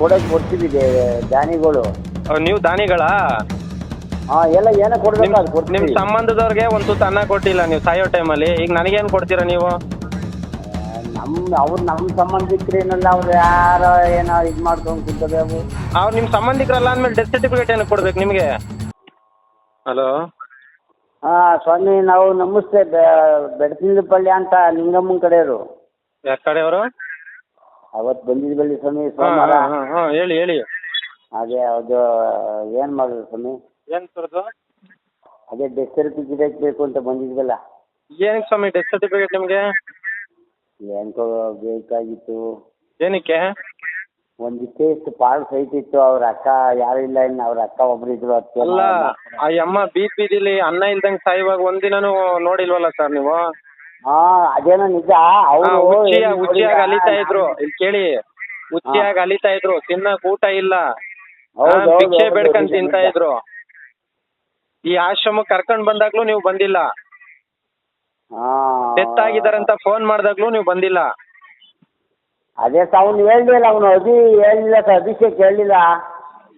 ಕೊಡೋಕೆ ಕೊಡ್ತೀವಿ ದಾನಿಗಳು. ನೀವು ದಾನಿಗಳಾ? ಹಾ ಎಲ್ಲ ಏನೋ ಕೊಡ್ಬೇಕು ಅದು ನಿಮ್ ಕೊಡ್ತೀವಿ ಸಂಬಂಧದವ್ರಿಗೆ ಒಂದು ತುತ್ತು ಅನ್ನ ಕೊಟ್ಟಿಲ್ಲ ನೀವು ಸಾಯೋ ಟೈಮಲ್ಲಿ. ಈಗ ನನಗೇನ್ ಕೊಡ್ತೀರಾ ನೀವು? ನಮ್ ಅವ್ರು ನಮ್ ಸಂಬಂಧಿಕರೇನಲ್ಲ ಅವ್ರು ಯಾರೋ ಏನೋ ಏನ ಮಾಡ್ಕೊಂಡು ಕುಂತದೆ ಅವು ಅವ್ರು ನಿಮ್ಮ ಸಂಬಂಧಿಕರಲ್ಲ ಅಂದ್ಮೇಲೆ ಡೆತ್ ಸರ್ಟಿಫಿಕೇಟ್ ಏನಕ್ಕೆ ಕೊಡ್ಬೇಕು ನಿಮಗೆ? ಹಲೋ? ಹಾ ಸ್ವಾಮಿ ನಾವು ನಮಸ್ತೆ ಬೆಡತಿಂದಪಳ್ಳಿ ಅಂತ ನಿಂಗಮ್ಮನ ಕಡೆಯವರು. ಯಾರ ಕಡೆಯವರು? ಅವತ್ತು ಬಂದಿದ್ವಲ್ಲಿ ಸ್ವಾಮಿ ಸೋಮವಾರ. ಹೇಳಿ ಹೇಳಿ. ಅದೇ ಅದು ಏನು ಮಾಡೋದು ಸ್ವಾಮಿ? ಏನು ತರದು ಅದೇ ಡೆತ್ ಸರ್ಟಿಫಿಕೇಟ್ ಬೇಕು ಅಂತ ಬಂದಿದ್ವಲ್ಲ. ಏನಕ್ಕೆ ಸ್ವಾಮಿ ಡೆತ್ ಸರ್ಟಿಫಿಕೇಟ್ ನಿಮಗೆ? ಏನಕ್ಕೋ ಬೇಕಾಗಿತ್ತು. ಏನಕ್ಕೆ? ಒಂದ್ ಇಷ್ಟು ಪಾಲ್ ಸೈಟ್ ಇತ್ತು ಅವ್ರ ಅಕ್ಕ ಯಾರು ಇಲ್ಲ ಇನ್ನು ಅವ್ರ ಅಕ್ಕ ಒಬ್ರು ಇದ್ರು ಅದಕ್ಕೆ ಅಲ್ಲ ಆ ಬಿ ಪಿ ಬೀದಿಲಿ ಅನ್ನ ಇಲ್ದಂಗೆ ಸಾಯುವಾಗ ಒಂದಿನನೂ ನೋಡಿಲ್ವಲ್ಲ ಸರ್ ನೀವು? ಹಾಂ ಅದೇನೋ ನಿಜ. ಅವರು ಹಾ, ಹುಚ್ಚಿಯಾಗಿ ಹುಚ್ಚಿಯಾಗಿ ಅಲಿತಾ ಇದ್ರು. ಇಲ್ಲಿ ಕೇಳಿ. ಹುಚ್ಚಿಯಾಗಿ ಅಲಿತಾ ಇದ್ರು. ತಿನ್ನಕ್ ಊಟ ಇಲ್ಲ. ಭಿಕ್ಷೆ ಬೇಡ್ಕೊಂಡ್ ತಿಂತಾ ಇದ್ರು. ಈ ಆಶ್ರಮ ಕರ್ಕೊಂಡ್ ಬಂದಾಗ್ಲೂ ನೀವು ಬಂದಿಲ್ಲ. ಡೆತ್ ಆಗಿದಾರಂತ ಫೋನ್ ಮಾಡಿದಾಗ್ಲೂ ನೀವು ಬಂದಿಲ್ಲ. ಅದೇ ಸರ್ ಅವ್ನು ಹೇಳ್ಲಿಲ್ಲ ಅವನು ಅಭಿ ಹೇಳಿಲ್ಲ ಸರ್ ಅಭಿಷೇಕ್ ಹೇಳಿಲ್ಲ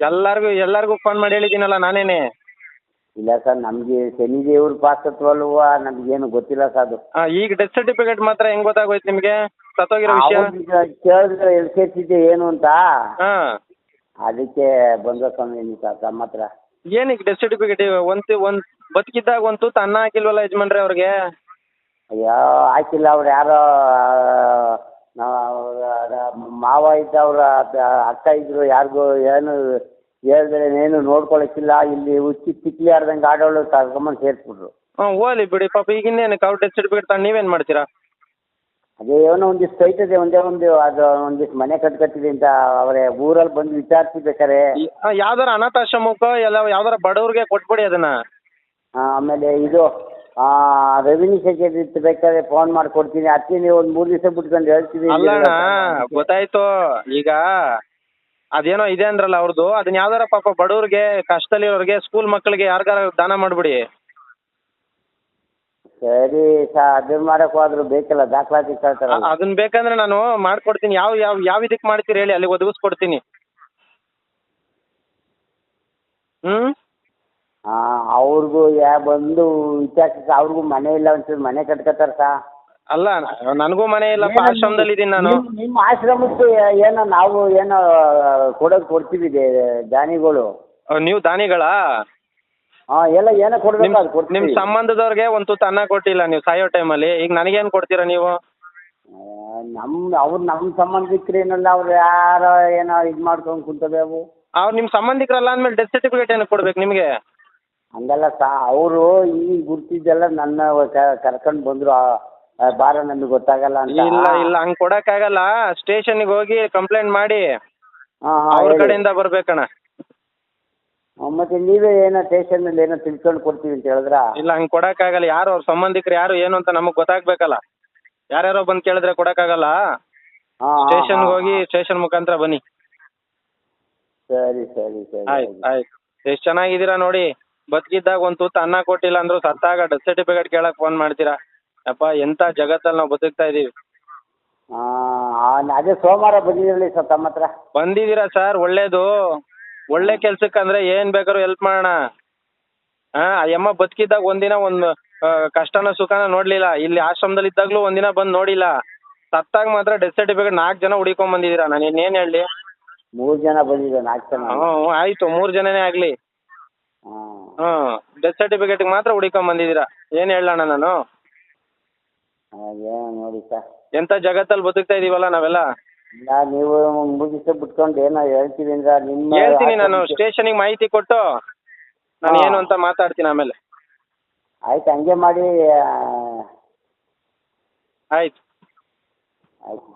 ಎಲ್ಲಾರ್ಗು ಎಲ್ಲಾರ್ಗು ಫೋನ್ ಮಾಡಿ ಹೇಳಿದ್ದೀನಲ್ಲ ನಾನೇನೆ. ಇಲ್ಲ ಸರ್ ನಮಗೆ ಶನಿ ದೇವ್ರ ಪಾಸತ್ವಲ್ವ ನಮಗೇನು ಗೊತ್ತಿಲ್ಲ ಸರ್ ಅದು. ಆ, ಈಗ ಡೆತ್ ಸರ್ಟಿಫಿಕೇಟ್ ಮಾತ್ರ ಹೆಂಗ್ ಗೊತ್ತಾಗೋಯ್ತು ನಿಮ್ಗೆ? ಸತ್ತೋಗಿರೋ ವಿಷಯ? ಕೇಳಿದ್ರೆ ಎಲ್ಲಿ ಸೇರ್ತಿದ್ದೆ ಏನು ಅಂತ? ಹಾ. ಅದಕ್ಕೆ ಬಂದ ಸ್ವಾಮಿ ಸರ್ ತಮ್ಮ ಹತ್ರ ಏನಕ್ಕೆ ಡೆತ್ ಸರ್ಟಿಫಿಕೇಟ್ ಒಂದ್ ಒಂದ್ ಬದುಕಿದ್ದಾಗ ಒಂದು ತೂತು ಅನ್ನ ಹಾಕಿಲ್ವಲ್ಲ ಯಜಮಾನ್ರೆ ಅವ್ರಿಗೆ? ಅಯ್ಯೋ ಹಾಕಿಲ್ಲ ಅವ್ರು ಯಾರೋ ನಾವು ಮಾವ ಇದ್ದ ಅವ್ರ ಅಕ್ಕ ಇದ್ರು ಯಾರಿಗೂ ಏನು ಹೇಳ್ದ್ರೆ ಏನು ನೋಡ್ಕೊಳಕ್ಕಿಲ್ಲ ಇಲ್ಲಿ ಹುಚ್ಚಿ ತಿಕ್ಲಿ ಆಡ್ದಂಗೆ ಆಡೋಳು ಕರ್ಕೊಂಬಂದು ಸೇರಿಸ್ಬಿಟ್ರು. ಹ್ಞೂ ಹೋಗ್ಲಿ ಬಿಡಿ ಪಾಪ ಈಗ ಇನ್ನೇನಕ್ಕೆ ಅವ್ರು ಡೆತ್ ಸರ್ಟಿಫಿಕೇಟ್ ತಗೊಂಡು ನೀವೇನು ಮಾಡ್ತೀರಾ? ಅದೇ ಏನೋ ಒಂದಿಷ್ಟು ಇದೆ ಒಂದೇ ಒಂದು ಅದು ಒಂದಿಷ್ಟು ಮನೆ ಕಟ್ಕತ್ತಿದೆ ಅಂತ ಅವರೇ ಊರಲ್ಲಿ ಬಂದು ವಿಚಾರಿಸ್ಬೇಕಾರೆ. ಬೇಕಾರೆ ಆ, ಯಾವ್ದಾರ ಅನಾಥಾಶ್ರಮಕ್ಕೋ ಎಲ್ಲ ಯಾವ್ದಾರ ಬಡವ್ರಿಗೆ ಕೊಟ್ಬಿಡಿ ಅದನ್ನ. ಆಮೇಲೆ ಇದು ರೆವಿನ್ಯೂ ಸೆಕ್ರೆಟರಿ ಬೇಕಾದ್ರೆ ಫೋನ್ ಮಾಡಿ ಕೊಡ್ತೀನಿ ಅದಕ್ಕೆ ನೀವು ಒಂದು ಮೂರು ದಿವಸ ಬಿಟ್ಕೊಂಡು ಹೇಳ್ತೀನಿ ಅಲ್ಲಣ್ಣ ಗೊತ್ತಾಯ್ತು. ಈಗ ಅದೇನೋ ಇದೆ ಅಂದ್ರಲ್ಲ ಅವ್ರದ್ದು ಅದನ್ನ ಯಾವ್ದಾರ ಪಾಪ ಬಡವ್ರಿಗೆ ಕಷ್ಟದಲ್ಲಿರೋರಿಗೆ ಸ್ಕೂಲ್ ಮಕ್ಕಳಿಗೆ ಯಾರಿಗಾರ ದಾನ ಮಾಡ್ಬಿಡಿ. ಸರಿ ಸಾ ಅದನ್ನ ಮಾಡಕ್ ಹೋದ್ರು ಬೇಕಲ್ಲ ದಾಖಲಾತಿ ಅದನ್ನ ಬೇಕಂದ್ರೆ ನಾನು ಮಾಡ್ಕೊಡ್ತೀನಿ. ಯಾವ ಯಾವ ಯಾವ ಇದಕ್ಕೆ ಮಾಡ್ತೀರಿ ಹೇಳಿ ಅಲ್ಲಿ ಒದಗಿಸ್ಕೊಡ್ತೀನಿ. ಹ್ಮ್? ಅವ್ರಿಗೂ ಯಾ ಬಂದು ವಿಚಾರಿಸಿ ಅವ್ರಿಗೂ ಮನೆ ಇಲ್ಲ ಅಂತ ಮನೆ ಕಟ್ಕೋತಾರ ಸಾ? ಅಲ್ಲ ನನಗೂ ಮನೆ ಇಲ್ಲಪ್ಪ ಆಶ್ರಮದಲ್ಲಿ ಇದ್ದೀನಿ ನಾನು. ನಿಮ್- ನಿಮ್ಮ ಆಶ್ರಮಕ್ಕೆ ಏನೋ ನಾವು ಏನೋ ಕೊಡೋದು ಕೊಡ್ತೀವಿ ದೇ- ದಾನಿಗಳು? ಅಹ್, ನೀವು ದಾನಿಗಳಾ? ಹಾಂ ಎಲ್ಲ ಏನೋ ಕೊಡ್ಬೇಕು ಅದು ನಿಮ್ ಕೊಡ್ತೀವಿ ಸಂಬಂಧದವ್ರಿಗೆ ಒಂದು ತುತ್ತು ಅನ್ನ ಕೊಟ್ಟಿಲ್ಲ ನೀವು ಸಾಯೋ ಟೈಮಲ್ಲಿ. ಈಗ ನನಗೇನು ಕೊಡ್ತೀರಾ ನೀವು? ಆ, ನಮ್ಮ ಅವ್ರು ನಮ್ಮ ಸಂಬಂಧಿಕರೇನಲ್ಲ ಅವ್ರು ಯಾರೋ ಏನೋ ಇದು ಮಾಡ್ಕೊಂಡು ಕುಂತವೆ ಅವು. ಅವ್ರು ನಿಮ್ಮ ಸಂಬಂಧಿಕರಲ್ಲ ಅಂದ್ಮೇಲೆ ಡೆತ್ ಸರ್ಟಿಫಿಕೇಟ್ ಏನಕ್ಕೆ ಕೊಡ್ಬೇಕು ನಿಮಗೆ? ಹಂಗಲ್ಲ ಸಾ ಅವರು ಈ ಗುರ್ತಿದ್ದೆಲ್ಲ ನನ್ನ ಕರ್ಕೊಂಡು ಬಂದರು. ಬಾರ ನಮಗೆ ಗೊತ್ತಾಗಲ್ಲ ಅಂತ. ಇಲ್ಲ ಇಲ್ಲ ಹಂಗ್ ಕೊಡಕ್ಕಾಗಲ್ಲ. ಸ್ಟೇಷನ್ಗೆ ಹೋಗಿ ಕಂಪ್ಲೇಂಟ್ ಮಾಡಿ. ಹಾಂ ಅವ್ರ ಕಡೆಯಿಂದ ಕಡೆಯಿಂದ ಬರ್ಬೇಕಣ್ಣ. ಮತ್ತೆ ನೀವೇ ಏನ ಸ್ಟೇಷನ್ ಅಲ್ಲಿ ಏನೋ ತಿಳ್ಕೊಂಡು ಕೊಡ್ತೀವಿ ಅಂತ ಹೇಳಿದ್ರ? ಇಲ್ಲ ಹಂಗ್ ಕೊಡಕ್ಕಾಗಲ್ಲ. ಯಾರು ಅವ್ರ ಸಂಬಂಧಿಕರು ಯಾರು ಏನು ಅಂತ ನಮಗ್ ಗೊತ್ತಾಗ್ಬೇಕಲ್ಲ. ಯಾರ್ಯಾರೋ ಬಂದ್ ಕೇಳಿದ್ರೆ ಕೊಡಕ್ಕಾಗಲ್ಲ. ಸ್ಟೇಷನ್ ಸ್ಟೇಷನ್ಗೆ ಹೋಗಿ ಸ್ಟೇಷನ್ ಮುಖಾಂತರ ಬನ್ನಿ. ಸರಿ ಸರಿ ಸರಿ ಆಯ್ತು ಆಯ್ತು. ಎಷ್ಟು ಚೆನ್ನಾಗಿದ್ದೀರಾ ನೋಡಿ. ಬದುಕಿದ್ದಾಗ ಒಂದ್ ತುತ್ತು ಅನ್ನ ಕೊಟ್ಟಿಲ್ಲ ಅಂದ್ರು ಸತ್ತಾಗ ಡೆತ್ ಸರ್ಟಿಫಿಕೇಟ್ ಕೇಳಕ್ ಫೋನ್ ಮಾಡ್ತೀರಾ. ಅಪ್ಪ ಎಂತ ಜಗತ್ತಲ್ಲಿ ನಾವು ಬದುಕ್ತಾ ಇದೀವಿ? ಹಾಂ ಅದೇ ಸೋಮವಾರ ಬಂದಿರಲಿ ಸರ್ ತಮ್ಮ ಹತ್ರ. ಬಂದಿದ್ದೀರಾ ಸರ್? ಒಳ್ಳೇದು. ಒಳ್ಳೆ ಕೆಲ್ಸಕ್ಕೆ ಅಂದ್ರೆ ಏನ್ ಬೇಕಾದ್ರೂ ಹೆಲ್ಪ್ ಮಾಡೋಣ. ಹಾ ಆ ಯಮ್ಮ ಬದುಕಿದ್ದಾಗ ಒಂದಿನ ಒಂದು ಆ, ಕಷ್ಟನ ಸುಖನ ನೋಡ್ಲಿಲ್ಲ. ಇಲ್ಲಿ ಆಶ್ರಮದಲ್ಲಿ ಇದ್ದಾಗ್ಲೂ ಒಂದಿನ ಬಂದ್ ನೋಡಿಲ್ಲ. ಸತ್ತಾಗ ಮಾತ್ರ ಡೆತ್ ಸರ್ಟಿಫಿಕೇಟ್ ನಾಲ್ಕು ಜನ ಹುಡಿಕೊಂಡ್ ಬಂದಿದ್ದೀರಾ? ನಾನು ಇನ್ನೇನ್ ಹೇಳಿ? ಮೂರು ಜನ ಬಂದಿದೆ ನಾಲ್ಕು ಜನ. ಹ್ಞೂ, ಆಯ್ತು. ಮೂರ್ ಜನನೇ ಆಗ್ಲಿ. ಹ್ಮ್. ಡೆತ್ ಸರ್ಟಿಫಿಕೇಟ್ ಮಾತ್ರ ಹುಡಿಕೊಂಡ್ ಬಂದಿದ್ದೀರಾ? ಏನ್ ಹೇಳೋಣ ನಾನು? ಅದೇ ನೋಡಿ ಸರ್. ಎಂಥ ಜಗತ್ತಲ್ಲಿ ಬದುಕ್ತಾ ಇದೀವಲ್ಲ ನಾವೆಲ್ಲ? ಇಲ್ಲ ನೀವು ಮುಗಿಸ ಬಿಟ್ಕೊಂಡು ಏನೋ ಹೇಳ್ತೀವಿ ಅಂದ್ರೆ ನಿಮ್ಮ ಹೇಳ್ತೀನಿ ನಾನು ಸ್ಟೇಷನಿಗೆ ಮಾಹಿತಿ ಕೊಟ್ಟು ನಾನು ಏನು ಅಂತ ಮಾತಾಡ್ತೀನಿ ಆಮೇಲೆ. ಆಯ್ತು ಹಂಗೆ ಮಾಡಿ ಆಯ್ತು. ಆಯ್ತು.